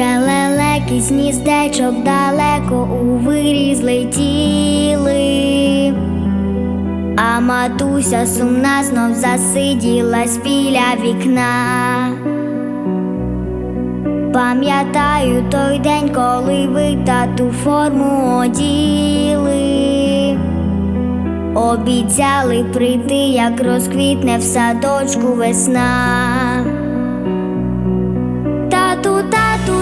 Вже лелеки з гніздечок далеко у виріз летіли, а матуся сумна знов засиділась біля вікна. Пам'ятаю той день, коли ви тату форму оділи. Обіцяли прийти, як розквітне в садочку весна.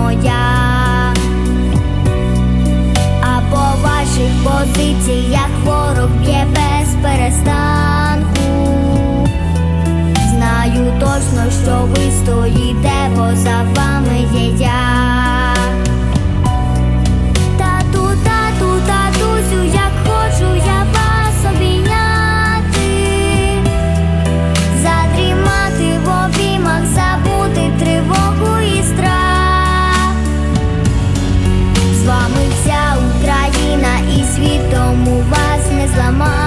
моя. А по ваших позиціях ворог б'є без перестанку. Знаю точно, що ви стоїте поза вами. тому вас не зламаю.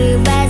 through best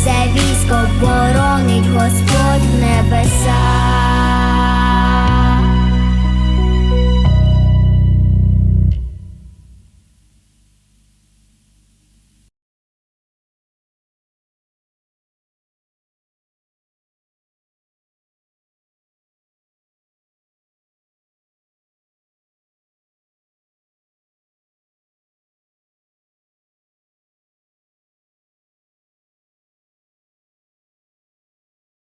все військо боронить Господь.